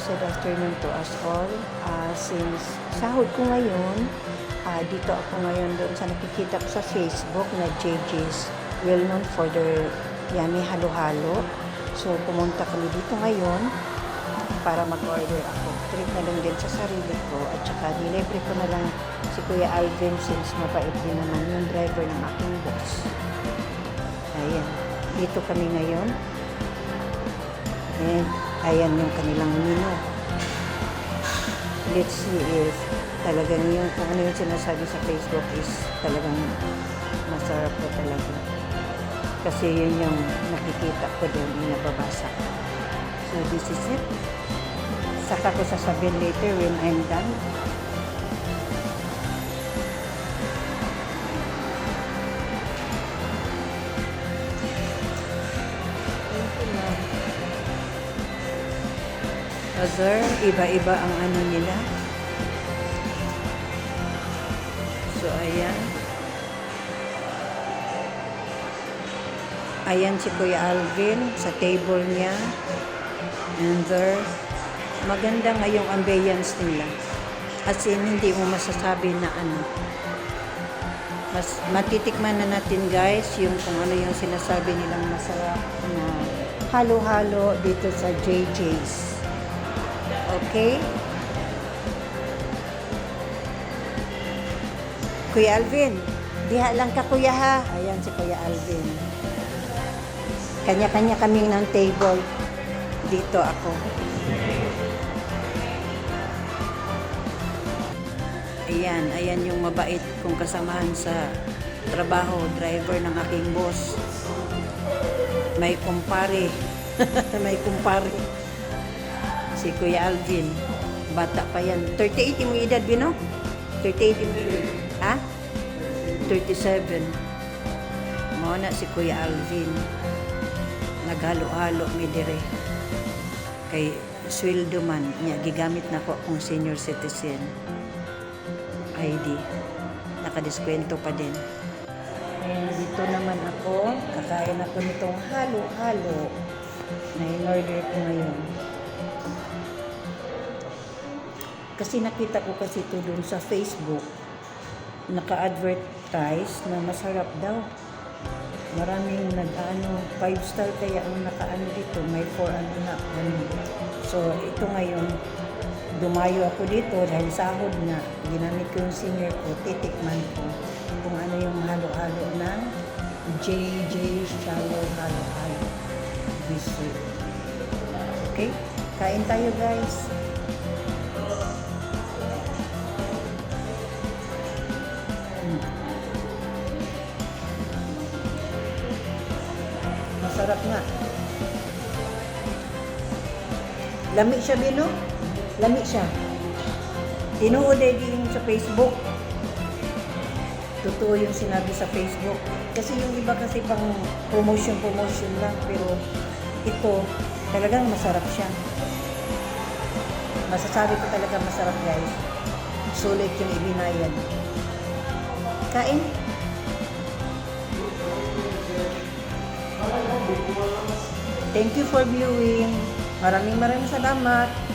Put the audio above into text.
blessed afternoon to us all. Ah, since sahod ko ngayon, ah, dito ako ngayon doon sa nakikita ko sa Facebook na JJ's well known for their yummy halo-halo. So pumunta kami dito ngayon para mag-order ako. Trip na lang din sa sarili ko at saka nilibre ko na lang si Kuya Alvin since mabait din naman yung driver ng aking boss. Ayan. Dito kami ngayon. And ayan yung kanilang menu. Let's see if talagang yung kung ano yung sinasabi sa Facebook is talagang masarap ko talaga. Kasi yun yung nakikita ko doon, yung nababasa ko. So this is it. Saka ko sasabihin later when I'm done. Other, iba-iba ang ano nila. So, ayan. Ayan si Kuya Alvin sa table niya. And there, maganda nga yung ambience nila. As in, hindi mo masasabi na ano. Mas matitikman na natin guys yung kung ano yung sinasabi nilang masarap na halo-halo dito sa JJ's. Okay? Kuya Alvin, diha lang ka kuya ha. Ayan si Kuya Alvin. Kanya-kanya kami ng table. Dito ako. Ayan, ayan yung mabait kong kasamahan sa trabaho, driver ng aking boss. May kumpare. May kumpare. Si Kuya Alvin. Bata pa yan. 38 yung edad, Bino? 38 yung edad. Ha? 37. Mao na si Kuya Alvin. Naghalo-halo mi dire. Kay sweldo man niya gigamit na ko akong senior citizen. ID. Nakadiskwento pa din. Dito naman ako. Kakain ako nitong halo-halo na in-order ko ngayon. Kasi nakita ko kasi ito dun sa Facebook. Naka-advertise na masarap daw. Maraming nag-ano, 5 star kaya ang nakaano dito, may 4 and a half. So, ito ngayon, dumayo ako dito dahil sahod na ginamit ko yung senior ko, titikman ko kung ano yung halo-halo ng JJ Shallow Halo-Halo. Okay? Kain tayo guys. Masarap nga. Lami siya, Bino? Lami siya. Tinuod din sa Facebook. Totoo yung sinabi sa Facebook. Kasi yung iba kasi pang promotion-promotion lang. Pero ito, talagang masarap siya. Masasabi ko talaga masarap guys. Sulit yung ibinayad. Kain. Thank you for viewing. Maraming maraming salamat.